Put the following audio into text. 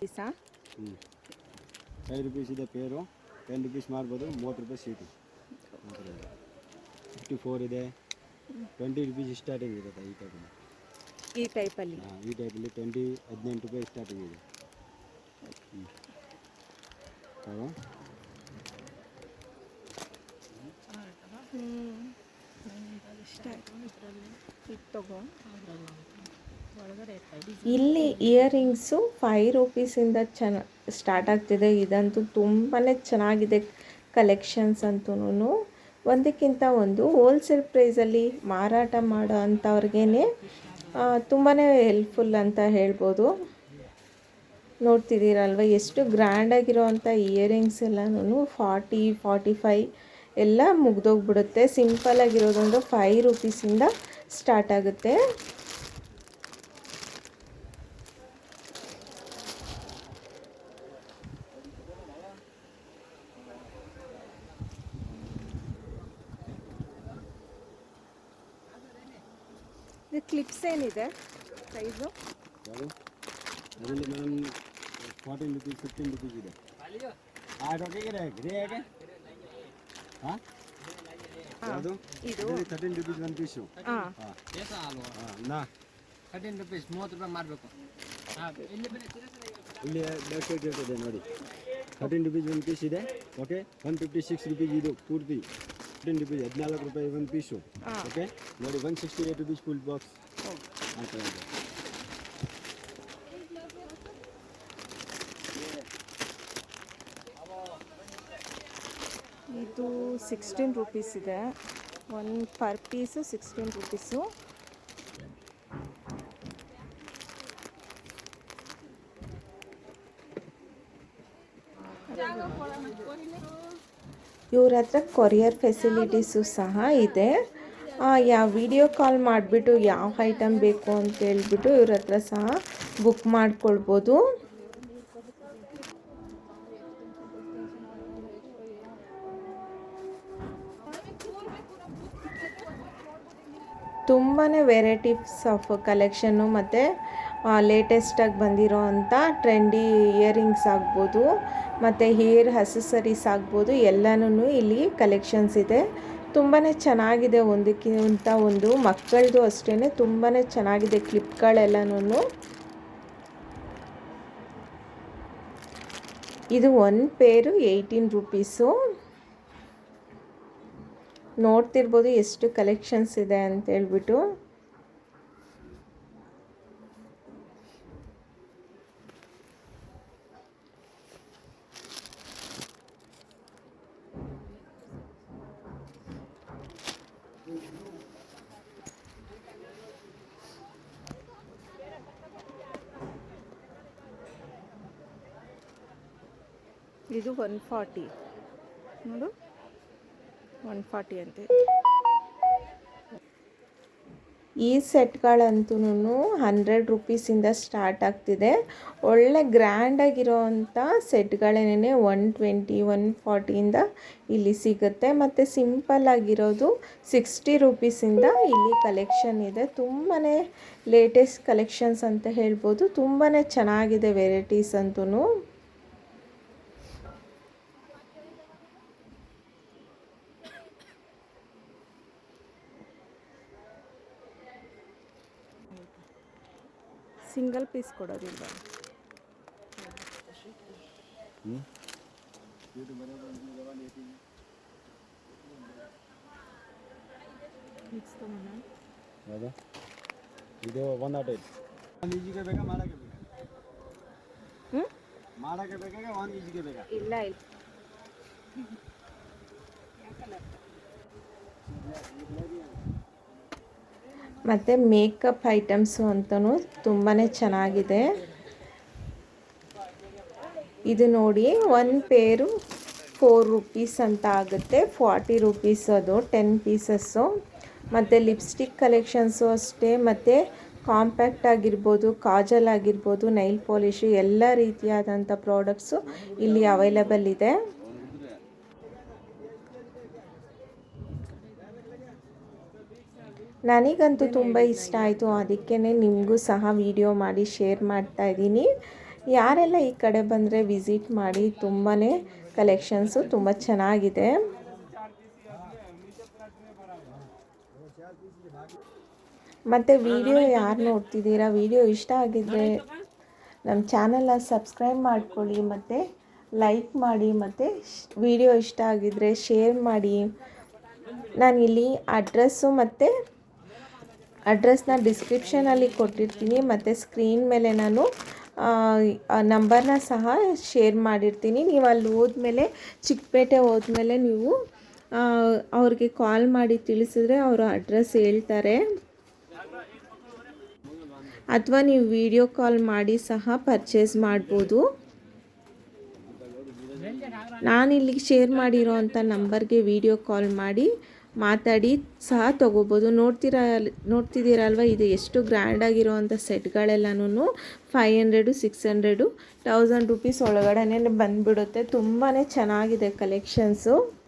Pisa ಹ್ಞೂ five rupees ಇದೆ ಪೇರು ಟೆನ್ ರುಪೀಸ್ ಮಾಡ್ಬೋದು ಮೂವತ್ತು ರೂಪಾಯಿ ಸೀಟು ಫಿಫ್ಟಿ ಫೋರ್ ಇದೆ ಟ್ವೆಂಟಿ ರುಪೀಸ್ ಸ್ಟಾರ್ಟಿಂಗ್ ಇರುತ್ತೆ ಈ ಟೈಪಲ್ಲಿ ಈ ಟೈಪಲ್ಲಿ ಹಾಂ ಈ ಟೈಪಲ್ಲಿ ಟ್ವೆಂಟಿ ಹದಿನೆಂಟು ರೂಪಾಯಿ ಸ್ಟಾರ್ಟಿಂಗ್ ಇದೆ. ಹ್ಞೂ ಹೌದಾ? ಇದು ತಗೋ. ಇಲ್ಲಿ ಇಯರಿಂಗ್ಸು ಫೈವ್ ರುಪೀಸಿಂದ ಚೆನ್ನ ಸ್ಟಾರ್ಟ್ ಆಗ್ತಿದೆ. ಇದಂತೂ ತುಂಬಾ ಚೆನ್ನಾಗಿದೆ ಕಲೆಕ್ಷನ್ಸ್ ಅಂತೂ ಒಂದಕ್ಕಿಂತ ಒಂದು ಹೋಲ್ಸೇಲ್ ಪ್ರೈಸಲ್ಲಿ ಮಾರಾಟ ಮಾಡೋ ಅಂಥವ್ರಿಗೇ ತುಂಬಾ ಹೆಲ್ಪ್ಫುಲ್ ಅಂತ ಹೇಳ್ಬೋದು. ನೋಡ್ತಿದ್ದೀರಲ್ವ, ಎಷ್ಟು ಗ್ರ್ಯಾಂಡಾಗಿರೋ ಅಂಥ ಇಯರಿಂಗ್ಸ್ ಎಲ್ಲನೂ ಫಾರ್ಟಿ ಫಾರ್ಟಿ ಫೈ ಎಲ್ಲ ಮುಗ್ದೋಗ್ಬಿಡುತ್ತೆ. ಸಿಂಪಲಾಗಿರೋದೊಂದು ಫೈವ್ ರುಪೀಸಿಂದ ಸ್ಟಾರ್ಟ್ ಆಗುತ್ತೆ. ಇದು ಕ್ಲಿಪ್ಸ್ ಏನಿದೆ? ಪ್ರೈಸು ಅದರಲ್ಲಿ madam fourteen rupees fifteen rupees ಇದೆ. ಆಟೋ ಹೇಗೆ ಗ್ರೇ ಹೇಗೆ? ಹಾಂ? ಅದು ಇದು. ತರ್ಟೀನ್ ರುಪೀಸ್ ಒಂದು ಪೀಸು ಹಾಂ. ಹಾಂ. ನಾ ಥರ್ಟೀನ್ ರುಪೀಸ್ ಮೂವತ್ತು ರೂಪಾಯಿ ಮಾಡಬೇಕು ಇಲ್ಲಿ ಬ್ಯಾಕ್ ಸೈಡ್ ಇರ್ತದೆ ನೋಡಿ. ಥರ್ಟೀನ್ ರುಪೀಸ್ ಒಂದು ಪೀಸ್ ಇದೆ. Okay one fifty six rupees ಇದು ಪೂರ್ತಿ. ಫಿಫ್ಟೀನ್ ರುಪೀಸ್ ಹದಿನಾಲ್ಕು ರೂಪಾಯಿ ಒಂದು ಪೀಸು ಓಕೆ ನೋಡಿ one sixty eight rupees full box ಅಂತ ಇದೆ ಇದು. ಸಿಕ್ಸ್ಟೀನ್ ರುಪೀಸ್ ಇದೆ one per piece sixteen rupees ಇವ್ರ ಹತ್ರ ಕೊರಿಯರ್ ಫೆಸಿಲಿಟೀಸು ಸಹ ಇದೆ. ಯಾವ ವಿಡಿಯೋ ಕಾಲ್ ಮಾಡಿಬಿಟ್ಟು ಯಾವ ಐಟಮ್ ಬೇಕು ಅಂತ ಹೇಳ್ಬಿಟ್ಟು ಇವ್ರ ಹತ್ರ ಸಹ ಬುಕ್ ಮಾಡ್ಕೊಳ್ಬೋದು. ತುಂಬಾ ವೆರೈಟೀಸ್ ಆಫ್ ಕಲೆಕ್ಷನ್ನು ಮತ್ತು ಲೇಟೆಸ್ಟಾಗಿ ಬಂದಿರೋ ಅಂಥ ಟ್ರೆಂಡಿ ಇಯರಿಂಗ್ಸ್ ಆಗ್ಬೋದು, ಮತ್ತು ಹೇರ್ ಅಸೆಸರೀಸ್ ಆಗ್ಬೋದು ಎಲ್ಲನೂ ಇಲ್ಲಿ ಕಲೆಕ್ಷನ್ಸ್ ಇದೆ. ತುಂಬಾ ಚೆನ್ನಾಗಿದೆ ಒಂದಕ್ಕಿಂತ ಒಂದು ಮಕ್ಕಳದು ಅಷ್ಟೇ ತುಂಬಾ ಚೆನ್ನಾಗಿದೆ ಕ್ಲಿಪ್ಗಳೆಲ್ಲನೂ ಇದು ಒನ್ ಪೇರು ಏಯ್ಟೀನ್ ರುಪೀಸು ನೋಡ್ತಿರ್ಬೋದು ಎಷ್ಟು ಕಲೆಕ್ಷನ್ಸ್ ಇದೆ ಅಂತ ಹೇಳ್ಬಿಟ್ಟು. ಇದು ಒನ್ ಫಾರ್ಟಿ ನೋಡು. ಒನ್ ಫಾರ್ಟಿ ಅಂತೆ ಈ ಸೆಟ್ಗಳಂತೂ ಹಂಡ್ರೆಡ್ ರುಪೀಸಿಂದ ಸ್ಟಾರ್ಟ್ ಆಗ್ತಿದೆ. ಒಳ್ಳೆ ಗ್ರ್ಯಾಂಡಾಗಿರೋ ಅಂಥ ಸೆಟ್ಗಳೇನೇ ಒನ್ ಟ್ವೆಂಟಿ, ಒನ್ ಫಾರ್ಟಿಯಿಂದ ಇಲ್ಲಿ ಸಿಗುತ್ತೆ. ಮತ್ತು ಸಿಂಪಲ್ ಆಗಿರೋದು ಸಿಕ್ಸ್ಟಿ ರುಪೀಸಿಂದ ಇಲ್ಲಿ ಕಲೆಕ್ಷನ್ ಇದೆ. ತುಂಬಾ ಲೇಟೆಸ್ಟ್ ಕಲೆಕ್ಷನ್ಸ್ ಅಂತ ಹೇಳ್ಬೋದು. ತುಂಬಾ ಚೆನ್ನಾಗಿದೆ ವೆರೈಟೀಸ್ ಅಂತೂ ಸಿಂಗಲ್ ಪೀಸ್ ಕೊಡೋದಿಲ್ಲ ಮಿಕ್ಸ್ ತಗೋಣ ಯಾವುದು ಇದು ಒನ್ ನಾಟ್ ಏಟ್ ಒಂದು ಈಜಿಗೆ ಬೇಕಾ ಮಾಡೋಕ್ಕೆ ಬೇಕಾ ಹ್ಞೂ ಮಾಡೋಕ್ಕೆ ಬೇಕಾ ಒಂದು ಈಜಿಗೆ ಬೇಕಾ ಇಲ್ಲ ಇಲ್ಲ ಮತ್ತು ಮೇಕಪ್ ಐಟಮ್ಸು ಅಂತಲೂ ತುಂಬಾ ಚೆನ್ನಾಗಿದೆ. ಇದು ನೋಡಿ ಒಂದು ಪೇರು ಫೋರ್ ರುಪೀಸ್ ಅಂತ ಆಗುತ್ತೆ. ಫಾರ್ಟಿ ರುಪೀಸ್ ಅದು, ಟೆನ್ ಪೀಸಸ್ಸು. ಮತ್ತು ಲಿಪ್ಸ್ಟಿಕ್ ಕಲೆಕ್ಷನ್ಸು ಅಷ್ಟೇ. ಮತ್ತು ಕಾಂಪ್ಯಾಕ್ಟ್ ಆಗಿರ್ಬೋದು, ಕಾಜಲ್ ಆಗಿರ್ಬೋದು, ನೈಲ್ ಪಾಲಿಶು, ಎಲ್ಲ ರೀತಿಯಾದಂಥ ಪ್ರಾಡಕ್ಟ್ಸು ಇಲ್ಲಿ ಅವೈಲಬಲ್ ಇದೆ. ನನಗಂತೂ ತುಂಬ ಇಷ್ಟ ಆಯಿತು. ಅದಕ್ಕೇ ನಿಮಗೂ ಸಹ ವಿಡಿಯೋ ಮಾಡಿ ಶೇರ್ ಮಾಡ್ತಾ ಇದ್ದೀನಿ. ಯಾರೆಲ್ಲ ಈ ಕಡೆ ಬಂದರೆ ವಿಸಿಟ್ ಮಾಡಿ ತುಂಬಾ ಕಲೆಕ್ಷನ್ಸು ತುಂಬ ಚೆನ್ನಾಗಿದೆ. ಮತ್ತು ವಿಡಿಯೋ ಯಾರು ನೋಡ್ತಿದ್ದೀರಾ? ವಿಡಿಯೋ ಇಷ್ಟ ಆಗಿದ್ದರೆ ನಮ್ಮ ಚಾನಲ್ನ ಸಬ್ಸ್ಕ್ರೈಬ್ ಮಾಡ್ಕೊಳ್ಳಿ, ಮತ್ತು ಲೈಕ್ ಮಾಡಿ, ಮತ್ತು ವಿಡಿಯೋ ಇಷ್ಟ ಆಗಿದ್ದರೆ ಶೇರ್ ಮಾಡಿ. ನಾನಿಲ್ಲಿ ಅಡ್ರೆಸ್ಸು ಮತ್ತು ಅಡ್ರೆಸ್ನ ಡಿಸ್ಕ್ರಿಪ್ಷನಲ್ಲಿ ಕೊಟ್ಟಿರ್ತೀನಿ ಮತ್ತು ಸ್ಕ್ರೀನ್ ಮೇಲೆ ನಾನು ನಂಬರ್ನ ಸಹ ಶೇರ್ ಮಾಡಿರ್ತೀನಿ. ನೀವು ಅಲ್ಲಿ ಹೋದ್ಮೇಲೆ, ಚಿಕ್ಕಪೇಟೆ ಹೋದ್ಮೇಲೆ ನೀವು ಅವ್ರಿಗೆ ಕಾಲ್ ಮಾಡಿ ತಿಳಿಸಿದ್ರೆ ಅವರು ಅಡ್ರೆಸ್ ಹೇಳ್ತಾರೆ. ಅಥವಾ ನೀವು ವಿಡಿಯೋ ಕಾಲ್ ಮಾಡಿ ಸಹ ಪರ್ಚೇಸ್ ಮಾಡ್ಬೋದು. ನಾನಿಲ್ಲಿ ಶೇರ್ ಮಾಡಿರೋ ಅಂಥ ನಂಬರ್ಗೆ ವಿಡಿಯೋ ಕಾಲ್ ಮಾಡಿ ಮಾತಾಡಿ ಸಹ ತೊಗೋಬೋದು. ನೋಡ್ತೀರ, ನೋಡ್ತಿದ್ದೀರಲ್ವ? ಇದು ಎಷ್ಟು ಗ್ರ್ಯಾಂಡ್ ಅಂಥ ಸೆಟ್ಗಳೆಲ್ಲನೂ five hundred six hundred thousand rupees ಒಳಗಡೆನೇ ಬಂದುಬಿಡುತ್ತೆ. ತುಂಬಾ ಚೆನ್ನಾಗಿದೆ ಕಲೆಕ್ಷನ್ಸು